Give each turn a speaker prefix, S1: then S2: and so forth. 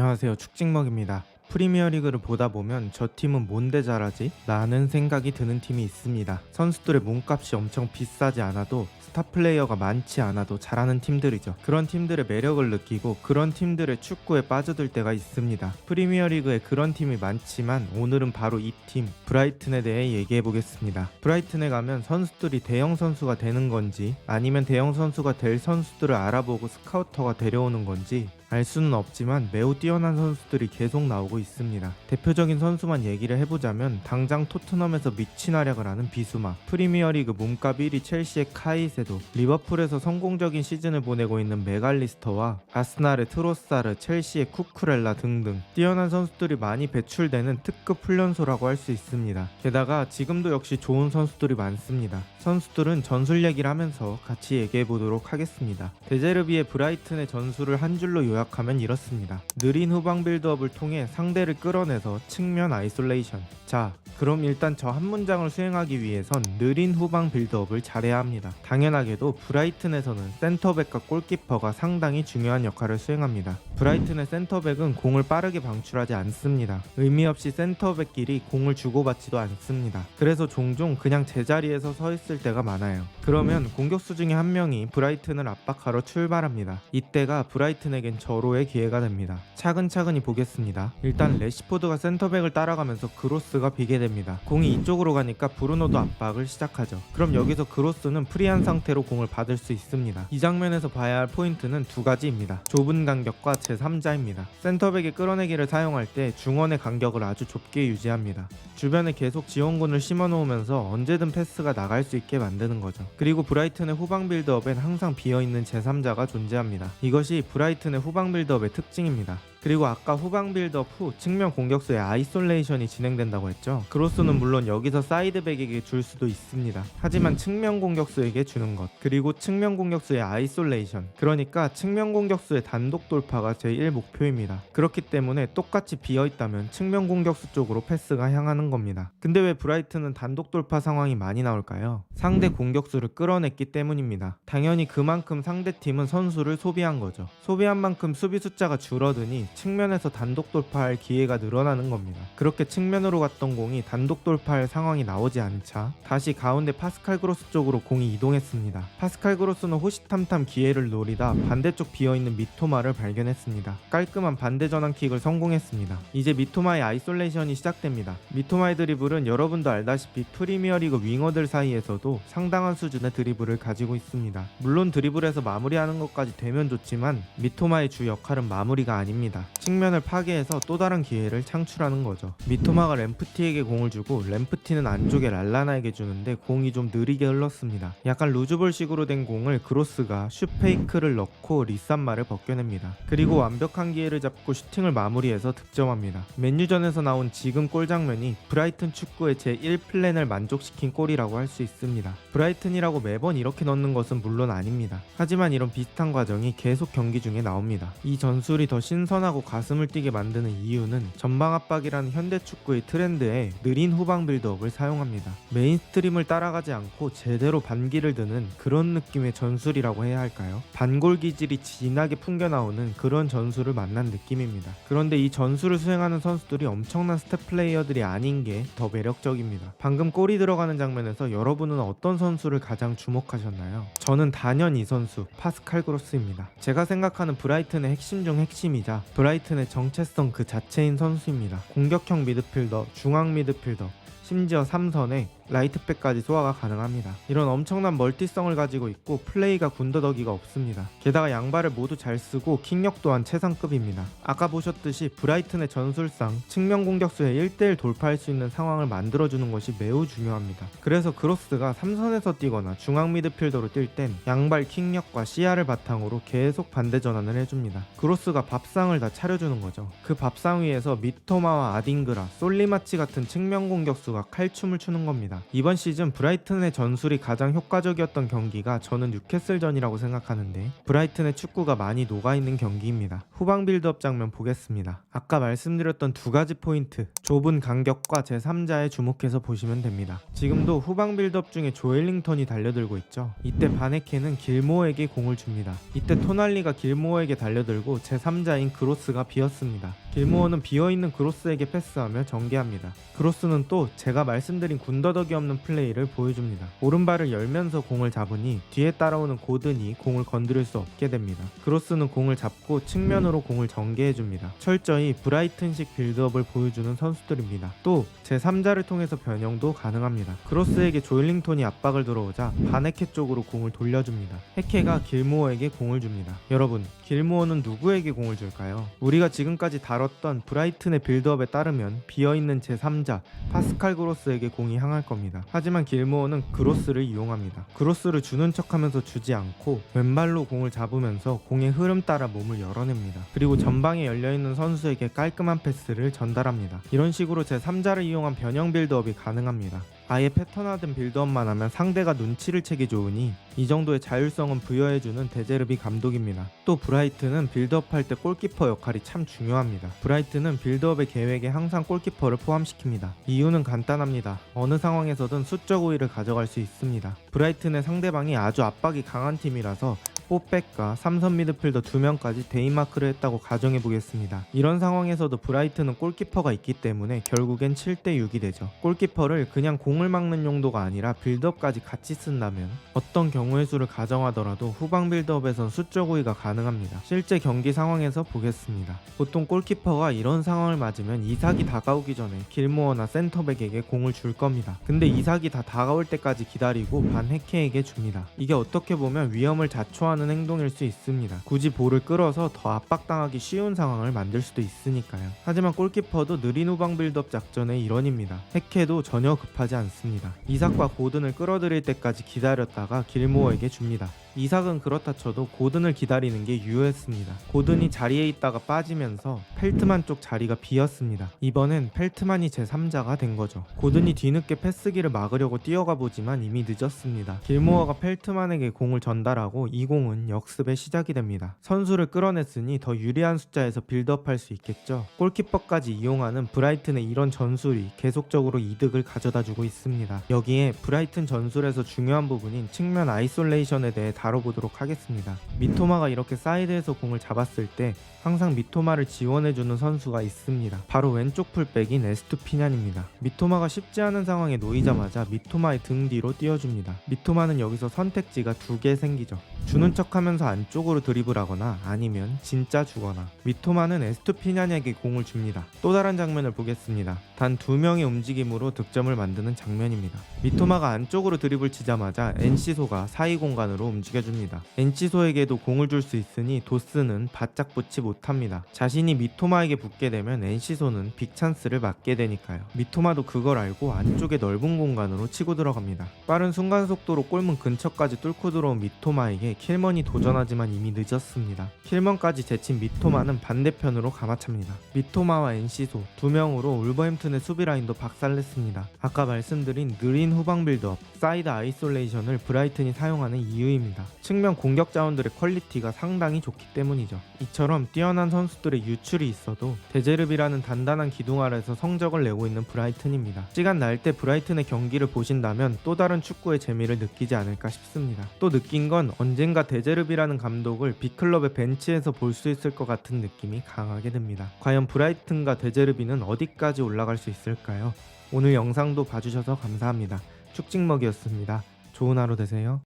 S1: 안녕하세요 축직먹입니다. 프리미어리그를 보다 보면 저 팀은 뭔데 잘하지? 라는 생각이 드는 팀이 있습니다. 선수들의 몸값이 엄청 비싸지 않아도 스타 플레이어가 많지 않아도 잘하는 팀들이죠. 그런 팀들의 매력을 느끼고 그런 팀들의 축구에 빠져들 때가 있습니다. 프리미어리그에 그런 팀이 많지만 오늘은 바로 이 팀 브라이튼에 대해 얘기해 보겠습니다. 브라이튼에 가면 선수들이 대형 선수가 되는 건지 아니면 대형 선수가 될 선수들을 알아보고 스카우터가 데려오는 건지 알 수는 없지만 매우 뛰어난 선수들이 계속 나오고 있습니다. 대표적인 선수만 얘기를 해보자면 당장 토트넘에서 미친 활약을 하는 비수마, 프리미어리그 몸값 1위 첼시의 카이세도, 리버풀에서 성공적인 시즌을 보내고 있는 메갈리스터와 아스날의 트로사르, 첼시의 쿠쿠렐라 등등 뛰어난 선수들이 많이 배출되는 특급 훈련소라고 할 수 있습니다. 게다가 지금도 역시 좋은 선수들이 많습니다. 선수들은 전술 얘기를 하면서 같이 얘기해 보도록 하겠습니다. 데제르비의 브라이튼의 전술을 한 줄로 요약 하면 이렇습니다. 느린 후방 빌드업을 통해 상대를 끌어내서 측면 아이솔레이션. 자, 그럼 일단 저 한 문장을 수행하기 위해선 느린 후방 빌드업을 잘해야 합니다. 당연하게도 브라이튼에서는 센터백과 골키퍼가 상당히 중요한 역할을 수행합니다. 브라이튼의 센터백은 공을 빠르게 방출하지 않습니다. 의미 없이 센터백끼리 공을 주고받지도 않습니다. 그래서 종종 그냥 제자리에서 서 있을 때가 많아요. 그러면 공격수 중에 한 명이 브라이튼을 압박하러 출발합니다. 이때가 브라이튼에겐 절호의 기회가 됩니다. 차근차근히 보겠습니다. 일단 레시포드가 센터백을 따라가면서 그로스가 비게 됩니다. 공이 이쪽으로 가니까 브루노도 압박을 시작하죠. 그럼 여기서 그로스는 프리한 상태로 공을 받을 수 있습니다. 이 장면에서 봐야 할 포인트는 두 가지입니다. 좁은 간격과 제3자입니다. 센터백의 끌어내기를 사용할 때 중원의 간격을 아주 좁게 유지합니다. 주변에 계속 지원군을 심어놓으면서 언제든 패스가 나갈 수 있게 만드는 거죠. 그리고 브라이튼의 후방 빌드업엔 항상 비어있는 제3자가 존재합니다. 이것이 브라이튼의 후방 빌드업의 특징입니다. 그리고 아까 후방 빌드업 후 측면 공격수의 아이솔레이션이 진행된다고 했죠. 크로스는 물론 여기서 사이드백에게 줄 수도 있습니다. 하지만 측면 공격수에게 주는 것. 그리고 측면 공격수의 아이솔레이션. 그러니까 측면 공격수의 단독 돌파가 제1 목표입니다. 그렇기 때문에 똑같이 비어 있다면 측면 공격수 쪽으로 패스가 향하는 겁니다. 근데 왜 브라이튼은 단독 돌파 상황이 많이 나올까요? 상대 공격수를 끌어냈기 때문입니다. 당연히 그만큼 상대 팀은 선수를 소비한 거죠. 소비한 만큼 수비 숫자가 줄어드니 측면에서 단독 돌파할 기회가 늘어나는 겁니다. 그렇게 측면으로 갔던 공이 단독 돌파할 상황이 나오지 않자 다시 가운데 파스칼 그로스 쪽으로 공이 이동했습니다. 파스칼 그로스는 호시탐탐 기회를 노리다 반대쪽 비어있는 미토마를 발견했습니다. 깔끔한 반대 전환 킥을 성공했습니다. 이제 미토마의 아이솔레이션이 시작됩니다. 미토마의 드리블은 여러분도 알다시피 프리미어리그 윙어들 사이에서도 상당한 수준의 드리블을 가지고 있습니다. 물론 드리블에서 마무리하는 것까지 되면 좋지만 미토마의 주 역할은 마무리가 아닙니다. 측면을 파괴해서 또 다른 기회를 창출하는 거죠. 미토마가 램프티에게 공을 주고 램프티는 안쪽에 랄라나에게 주는데 공이 좀 느리게 흘렀습니다. 약간 루즈볼식으로 된 공을 그로스가 슈페이크를 넣고 리산마를 벗겨냅니다. 그리고 완벽한 기회를 잡고 슈팅을 마무리해서 득점합니다. 맨유전에서 나온 지금 골 장면이 브라이튼 축구의 제1플랜을 만족시킨 골이라고 할 수 있습니다. 브라이튼이라고 매번 이렇게 넣는 것은 물론 아닙니다. 하지만 이런 비슷한 과정이 계속 경기 중에 나옵니다. 이 전술이 더 신선하고 가슴을 뛰게 만드는 이유는 전방 압박이라는 현대 축구의 트렌드에 느린 후방 빌드업을 사용합니다. 메인스트림을 따라가지 않고 제대로 반기를 드는 그런 느낌의 전술이라고 해야 할까요? 반골 기질이 진하게 풍겨 나오는 그런 전술을 만난 느낌입니다. 그런데 이 전술을 수행하는 선수들이 엄청난 스텝 플레이어들이 아닌 게 더 매력적입니다. 방금 골이 들어가는 장면에서 여러분은 어떤 선수를 가장 주목하셨나요? 저는 단연 이 선수 파스칼 그로스입니다. 제가 생각하는 브라이튼의 핵심 중 핵심이자 브라이튼의 정체성 그 자체인 선수입니다. 공격형 미드필더, 중앙 미드필더, 심지어 3선에 라이트백까지 소화가 가능합니다. 이런 엄청난 멀티성을 가지고 있고 플레이가 군더더기가 없습니다. 게다가 양발을 모두 잘 쓰고 킥력 또한 최상급입니다. 아까 보셨듯이 브라이튼의 전술상 측면 공격수의 1대1 돌파할 수 있는 상황을 만들어주는 것이 매우 중요합니다. 그래서 크로스가 3선에서 뛰거나 중앙 미드필더로 뛸 땐 양발 킥력과 시야를 바탕으로 계속 반대 전환을 해줍니다. 크로스가 밥상을 다 차려주는 거죠. 그 밥상 위에서 미토마와 아딩그라, 솔리마치 같은 측면 공격수가 선수가 칼춤을 추는 겁니다. 이번 시즌 브라이튼의 전술이 가장 효과적이었던 경기가 저는 뉴캐슬전이라고 생각하는데 브라이튼의 축구가 많이 녹아있는 경기입니다. 후방 빌드업 장면 보겠습니다. 아까 말씀드렸던 두 가지 포인트 좁은 간격과 제3자에 주목해서 보시면 됩니다. 지금도 후방 빌드업 중에 조엘링턴이 달려들고 있죠. 이때 바네케는 길모어에게 공을 줍니다. 이때 토날리가 길모어에게 달려들고 제3자인 그로스가 비었습니다. 길모어는 비어있는 그로스에게 패스하며 전개합니다. 그로스는 또 제가 말씀드린 군더더기 없는 플레이를 보여줍니다. 오른발을 열면서 공을 잡으니 뒤에 따라오는 고든이 공을 건드릴 수 없게 됩니다. 그로스는 공을 잡고 측면으로 공을 전개해줍니다. 철저히 브라이튼식 빌드업을 보여주는 선수들입니다. 또 제3자를 통해서 변형도 가능합니다. 크로스에게 조일링톤이 압박을 들어오자 바네케 쪽으로 공을 돌려줍니다. 헤케가 길모어에게 공을 줍니다. 여러분, 길모어는 누구에게 공을 줄까요? 우리가 지금까지 다뤘던 브라이튼의 빌드업에 따르면 비어있는 제3자 파스칼 그로스에게 공이 향할 겁니다. 하지만 길모어는 그로스를 이용합니다. 그로스를 주는 척하면서 주지 않고 왼발로 공을 잡으면서 공의 흐름 따라 몸을 열어냅니다. 그리고 전방에 열려있는 선수에게 깔끔한 패스를 전달합니다. 이런 식으로 제3자를 이용한 변형 빌드업이 가능합니다. 아예 패턴화된 빌드업만 하면 상대가 눈치를 채기 좋으니 이 정도의 자율성은 부여해주는 데제르비 감독입니다. 또 브라이트는 빌드업할 때 골키퍼 역할이 참 중요합니다. 브라이트는 빌드업의 계획에 항상 골키퍼를 포함시킵니다. 이유는 간단합니다. 어느 상황에서든 수적 우위를 가져갈 수 있습니다. 브라이튼의 상대방이 아주 압박이 강한 팀이라서 뽀백과 삼선 미드필더 2명까지 데인마크를 했다고 가정해 보겠습니다. 이런 상황에서도 브라이트는 골키퍼가 있기 때문에 결국엔 7대 6이 되죠. 골키퍼를 그냥 공을 막는 용도가 아니라 빌드업까지 같이 쓴다면 어떤 경우의 수를 가정하더라도 후방 빌드업에선 수적 우위가 가능합니다. 실제 경기 상황에서 보겠습니다. 보통 골키퍼가 이런 상황을 맞으면 이삭이 다가오기 전에 길모어나 센터백에게 공을 줄 겁니다. 근데 이삭이 다 다가올 때까지 기다리고 반헤케에게 줍니다. 이게 어떻게 보면 위험을 자초하는 행동일 수 있습니다. 굳이 볼을 끌어서 더 압박당하기 쉬운 상황을 만들 수도 있으니까요. 하지만 골키퍼도 느린 후방 빌드업 작전의 일원입니다. 헤케도 전혀 급하지 않습니다. 이삭과 고든을 끌어들일 때까지 기다렸다가 길모어에게 줍니다. 이삭은 그렇다 쳐도 고든을 기다리는 게 유효했습니다. 고든이 자리에 있다가 빠지면서 펠트만 쪽 자리가 비었습니다. 이번엔 펠트만이 제3자가 된 거죠. 고든이 뒤늦게 패스기를 막으려고 뛰어가 보지만 이미 늦었습니다. 길모어가 펠트만에게 공을 전달하고 이 공은 역습의 시작이 됩니다. 선수를 끌어냈으니 더 유리한 숫자에서 빌드업할 수 있겠죠. 골키퍼까지 이용하는 브라이튼의 이런 전술이 계속적으로 이득을 가져다주고 있습니다. 여기에 브라이튼 전술에서 중요한 부분인 측면 아이솔레이션에 대해 다뤄보도록 하겠습니다. 미토마가 이렇게 사이드에서 공을 잡았을 때 항상 미토마를 지원해주는 선수가 있습니다. 바로 왼쪽 풀백인 에스투피냔입니다. 미토마가 쉽지 않은 상황에 놓이자마자 미토마의 등 뒤로 띄워줍니다. 미토마는 여기서 선택지가 두 개 생기죠. 주는 척하면서 안쪽으로 드리블하거나 아니면 진짜 주거나 미토마는 에스투피냔에게 공을 줍니다. 또 다른 장면을 보겠습니다. 단 두 명의 움직임으로 득점을 만드는 장면입니다. 미토마가 안쪽으로 드리블 치자마자 엔시소가 사이 공간으로 움직여줍니다. 엔시소에게도 공을 줄 수 있으니 도스는 바짝 못 합니다. 자신이 미토마에게 붙게 되면 엔시소는 빅찬스를 맞게 되니까요. 미토마도 그걸 알고 안쪽에 넓은 공간으로 치고 들어갑니다. 빠른 순간 속도로 골문 근처까지 뚫고 들어온 미토마에게 킬먼이 도전하지만 이미 늦었습니다. 킬먼까지 제친 미토마는 반대편으로 감아찹니다. 미토마와 엔시소 두 명으로 울버햄튼의 수비 라인도 박살냈습니다. 아까 말씀드린 느린 후방 빌드업, 사이드 아이솔레이션을 브라이튼이 사용하는 이유입니다. 측면 공격 자원들의 퀄리티가 상당히 좋기 때문이죠. 이처럼 뛰어난 선수들의 유출이 있어도 데제르비라는 단단한 기둥 아래서 성적을 내고 있는 브라이튼입니다. 시간 날 때 브라이튼의 경기를 보신다면 또 다른 축구의 재미를 느끼지 않을까 싶습니다. 또 느낀 건 언젠가 데제르비라는 감독을 빅클럽의 벤치에서 볼 수 있을 것 같은 느낌이 강하게 듭니다. 과연 브라이튼과 데제르비는 어디까지 올라갈 수 있을까요? 오늘 영상도 봐주셔서 감사합니다. 축직먹이었습니다. 좋은 하루 되세요.